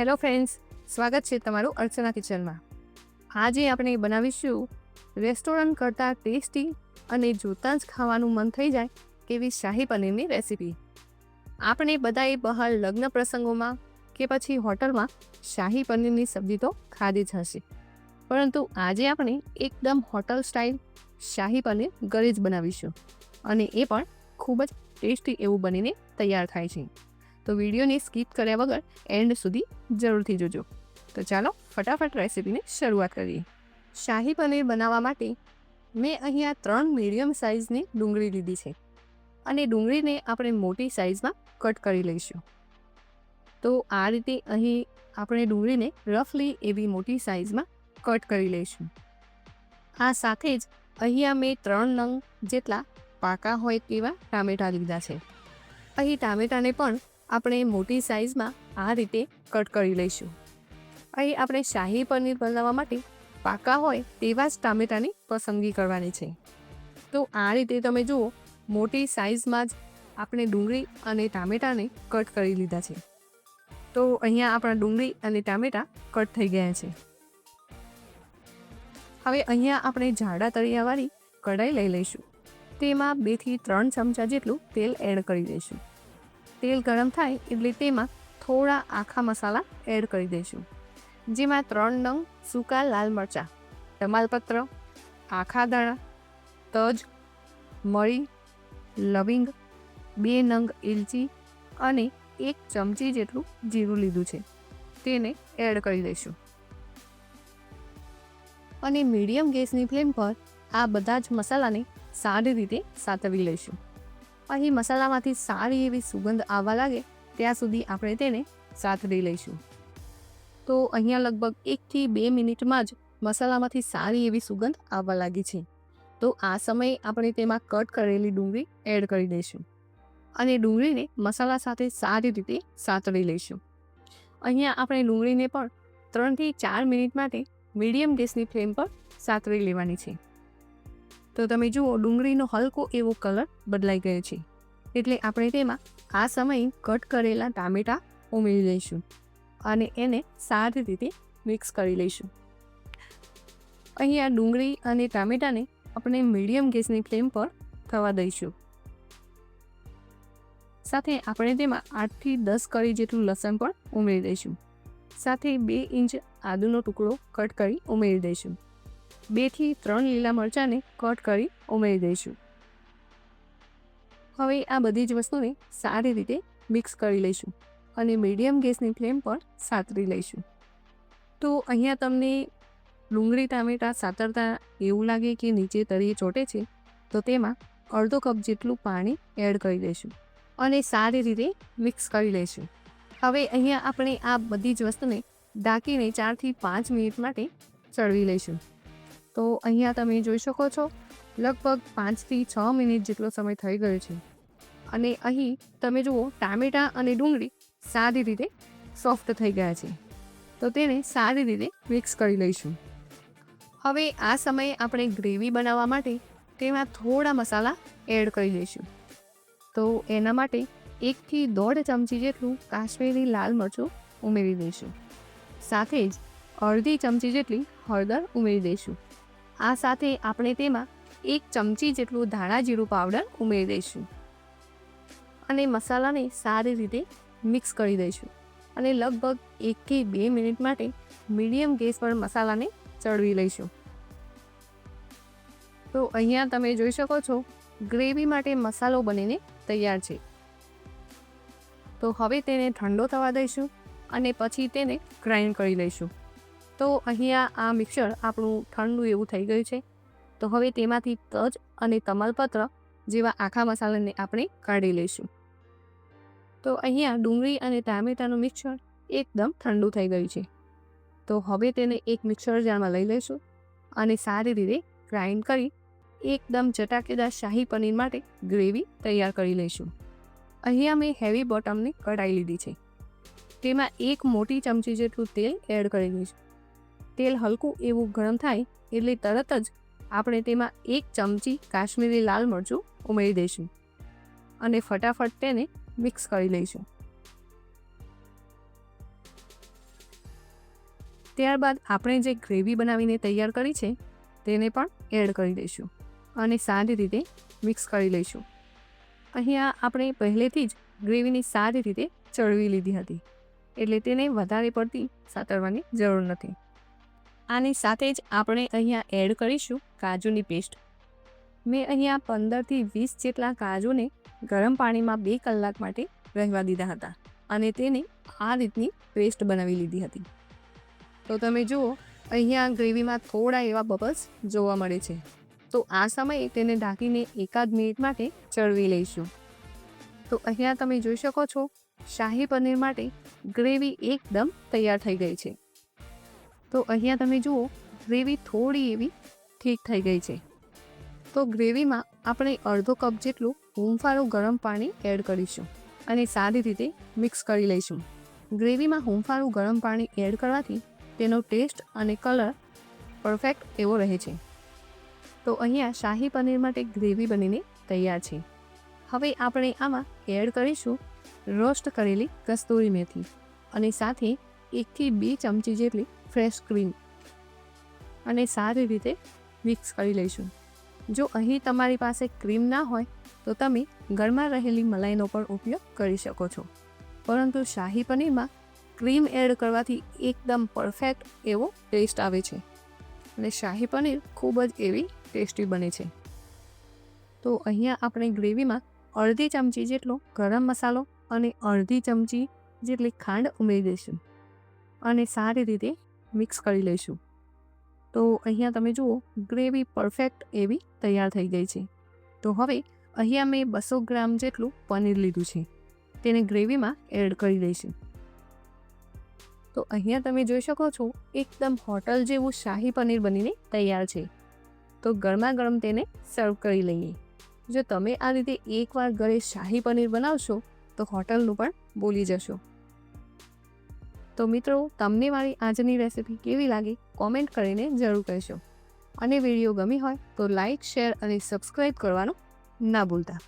Hello friends, સ્વાગત છે તમારું અર્ચના કિચનમાં. આજે આપણે બનાવીશું રેસ્ટોરન્ટ કરતાં ટેસ્ટી અને જોતાં જ ખાવાનું મન થઈ જાય તેવી શાહી પનીરની રેસીપી. આપણે બધાએ બહાર લગ્ન પ્રસંગોમાં કે પછી હોટલમાં શાહી પનીરની સબ્જી તો ખાધી જ હશે. પરંતુ આજે આપણે એકદમ હોટલ સ્ટાઇલ શાહી પનીર ઘરે જ બનાવીશું અને એ પણ ખૂબ જ ટેસ્ટી એવું બનીને તૈયાર થાય છે. તો વિડીયોને સ્કીપ કર્યા વગર એન્ડ સુધી જરૂરથી જોજો. તો ચાલો ફટાફટ રેસિપીને શરૂઆત કરીએ. શાહી પનીર બનાવવા માટે મેં અહીંયા ત્રણ મીડિયમ સાઇઝની ડુંગળી લીધી છે. અને ડુંગળીને આપણે મોટી સાઇઝમાં કટ કરી લઈશું. તો આ રીતે અહીં આપણે ડુંગળીને રફલી એવી મોટી સાઇઝમાં કટ કરી લઈશું. આ સાથે જ અહીંયા મેં ત્રણ નંગ જેટલા પાકા હોય તેવા ટામેટાં લીધા છે. અહીં ટામેટાને પણ આપણે મોટી સાઇઝમાં આ રીતે કટ કરી લઈશું. અહીં આપણે શાહી પનીર બનાવવા માટે પાકા હોય તેવા જ ટામેટાની પસંદગી કરવાની છે. તો આ રીતે તમે જુઓ, મોટી સાઇઝમાં જ આપણે ડુંગળી અને ટામેટાને કટ કરી લીધા છે. તો અહીંયા આપણા ડુંગળી અને ટામેટાં કટ થઈ ગયા છે. હવે અહીંયા આપણે જાડા તળિયાવાળી કઢાઈ લઈ લઈશું. તેમાં બેથી ત્રણ ચમચા જેટલું તેલ એડ કરી દઈશું. તેલ ગરમ થાય એટલે તેમાં થોડા આખા મસાલા એડ કરી દઈશું. જેમાં ત્રણ નંગ સૂકા લાલ મરચાં, તમાલપત્ર, આખા દાણા, તજ, મરી, લવિંગ, બે નંગ ઇલચી અને એક ચમચી જેટલું જીરું લીધું છે. તેને એડ કરી દઈશું. અને મીડિયમ ગેસની ફ્લેમ પર આ બધા જ મસાલાને સારી રીતે સાતવી લઈશું. અહીં મસાલામાંથી સારી એવી સુગંધ આવવા લાગે, ત્યાં સુધી આપણે તેને સાથરી લઈશું. તો અહીંયા લગભગ એકથી બે મિનિટમાં જ મસાલામાંથી સારી એવી સુગંધ આવવા લાગી છે. તો આ સમયે આપણે તેમાં કટ કરેલી ડુંગળી એડ કરી દઈશું અને ડુંગળીને મસાલા સાથે સારી રીતે સાતળી લઈશું. અહીંયા આપણે ડુંગળીને પણ ત્રણથી ચાર મિનિટ માટે મીડિયમ ગેસની ફ્લેમ પર સાતળી લેવાની છે. તો તમે જુઓ, ડુંગળીનો હલકો એવો કલર બદલાઈ ગયો છે. એટલે આપણે તેમાં આ સમયે કટ કરેલા ટામેટાં ઉમેરી દઈશું અને એને સારી રીતે મિક્સ કરી લઈશું. અહીંયા ડુંગળી અને ટામેટાને આપણે મીડિયમ ગેસની ફ્લેમ પર થવા દઈશું. સાથે આપણે તેમાં આઠથી દસ કરી જેટલું લસણ પણ ઉમેરી દઈશું. સાથે બે ઇંચ આદુનો ટુકડો કટ કરી ઉમેરી દઈશું. બેથી ત્રણ લીલા મરચાંને કટ કરી ઉમેરી દઈશું. હવે આ બધી જ વસ્તુને સારી રીતે મિક્સ કરી લઈશું અને મીડિયમ ગેસની ફ્લેમ પર સાતરી લઈશું. તો અહીંયા તમને ડુંગળી, ટામેટાં સાતરતા એવું લાગે કે નીચે તળીએ ચોટે છે, તો તેમાં અડધો કપ જેટલું પાણી એડ કરી દઈશું અને સારી રીતે મિક્સ કરી લઈશું. હવે અહીંયા આપણે આ બધી જ વસ્તુને ઢાંકીને ચારથી પાંચ મિનિટ માટે ચડવી લઈશું. તો અહીંયા તમે જોઈ શકો છો, લગભગ પાંચથી છ મિનિટ જેટલો સમય થઈ ગયો છે. અને અહીં તમે જુઓ, ટામેટાં અને ડુંગળી સારી રીતે સોફ્ટ થઈ ગયા છે. તો તેને સારી રીતે મિક્સ કરી લઈશું. હવે આ સમયે આપણે ગ્રેવી બનાવવા માટે તેમાં થોડા મસાલા એડ કરી દઈશું તો એના માટે એકથી દોઢ ચમચી જેટલું કાશ્મીરી લાલ મરચું ઉમેરી દઈશું. સાથે જ અડધી ચમચી જેટલી હળદર ઉમેરી દઈશું. આ સાથે આપણે તેમાં એક ચમચી જેટલું ધાણા જીરું પાવડર ઉમેરી દઈશું. અને મસાલાને સારી રીતે મિક્સ કરી દઈશું. અને લગભગ એકથી બે મિનિટ માટે મીડિયમ ગેસ પર મસાલાને ચડવી લઈશું. તો અહીંયા તમે જોઈ શકો છો ગ્રેવી માટે મસાલો બનીને તૈયાર છે. તો હવે તેને ઠંડો થવા દઈશું અને પછી તેને ગ્રાઇન્ડ કરી લઈશું. તો અહીંયા આ મિક્સર આપણું ઠંડુ એવું થઈ ગયું છે. તો હવે તેમાંથી તજ અને તમાલપત્ર જેવા આખા મસાલાને આપણે કાઢી લઈશું. તો અહીંયા ડુંગળી અને ટામેટાનું મિક્સર એકદમ ઠંડુ થઈ ગયું છે. તો હવે તેને એક મિક્સર જારમાં લઈ લઈશું અને સારી રીતે ગ્રાઇન્ડ કરી એકદમ ચટાકેદાર શાહી પનીર માટે ગ્રેવી તૈયાર કરી લઈશું. અહીંયા મેં હેવી બોટમની કઢાઈ લીધી છે. તેમાં એક મોટી ચમચી જેટલું તેલ એડ કરી દઈશું. તેલ હલકું એવું ગરમ થાય એટલે તરત જ આપણે તેમાં એક ચમચી કાશ્મીરી લાલ મરચું ઉમેરી દઈશું અને ફટાફટ તેને મિક્સ કરી લઈશું. ત્યારબાદ આપણે જે ગ્રેવી બનાવીને તૈયાર કરી છે, તેને પણ એડ કરી દઈશું અને સારી રીતે મિક્સ કરી લઈશું. અહીંયા આપણે પહેલેથી જ ગ્રેવીની સારી રીતે ચડવી લીધી હતી, એટલે તેને વધારે પડતી સાતરવાની જરૂર નથી. આની સાથે જ આપણે અહીંયા એડ કરીશું કાજુની પેસ્ટ. મેં અહીંયા પંદરથી વીસ જેટલા કાજુને ગરમ પાણીમાં બે કલાક માટે રહેવા દીધા હતા અને તેને આ રીતની પેસ્ટ બનાવી લીધી હતી. તો તમે જુઓ, અહીંયા ગ્રેવીમાં થોડા એવા બબલ્સ જોવા મળે છે. તો આ સમયે તેને ઢાંકીને એકાદ મિનિટ માટે ચડવી લઈશું. તો અહીંયા તમે જોઈ શકો છો, શાહી પનીર માટે ગ્રેવી એકદમ તૈયાર થઈ ગઈ છે. તો અહીંયા તમે જુઓ, ગ્રેવી થોડી એવી ઠીક થઈ ગઈ છે. તો ગ્રેવીમાં આપણે અડધો કપ જેટલું હૂંફાળું ગરમ પાણી એડ કરીશું અને સારી રીતે મિક્સ કરી લઈશું. ગ્રેવીમાં હુંફાળું ગરમ પાણી એડ કરવાથી તેનો ટેસ્ટ અને કલર પરફેક્ટ એવો રહે છે. તો અહીંયા શાહી પનીર માટે ગ્રેવી બનીને તૈયાર છે. હવે આપણે આમાં એડ કરીશું રોસ્ટ કરેલી કસ્તુરી મેથી અને સાથે એકથી બે ચમચી જેટલી ફ્રેશ ક્રીમ અને સારી રીતે મિક્સ કરી લઈશું. જો અહીં તમારી પાસે ક્રીમ ના હોય, તો તમે ઘરમાં રહેલી મલાઈનો પણ ઉપયોગ કરી શકો છો. પરંતુ શાહી પનીરમાં ક્રીમ એડ કરવાથી એકદમ પરફેક્ટ એવો ટેસ્ટ આવે છે. અને શાહી પનીર ખૂબ જ એવી ટેસ્ટી બને છે. તો અહીંયા આપણે ગ્રેવીમાં અડધી ચમચી જેટલો ગરમ મસાલો અને અડધી ચમચી જેટલી ખાંડ ઉમેરી દઈશું. અને સારી રીતે મિક્સ કરી લઈશું. તો અહીંયા તમે જુઓ, ગ્રેવી પરફેક્ટ એવી તૈયાર થઈ ગઈ છે. તો હવે અહીંયા મેં બસો ગ્રામ જેટલું પનીર લીધું છે. તેને ગ્રેવીમાં એડ કરી દઈશું. તો અહીંયા તમે જોઈ શકો છો, એકદમ હોટલ જેવું શાહી પનીર બનીને તૈયાર છે. તો ગરમા ગરમ તેને સર્વ કરી લઈએ. જો તમે આ રીતે એકવાર ઘરે શાહી પનીર બનાવશો, તો હોટલનું પણ બોલી જશો. તો મિત્રો, તમને મારી આજની રેસિપી કેવી લાગી? કોમેન્ટ કરીને જરૂર કહેશો. અને વીડિયો ગમી હોય તો લાઇક શેર અને સબસ્ક્રાઈબ કરવાનું ના ભૂલતા.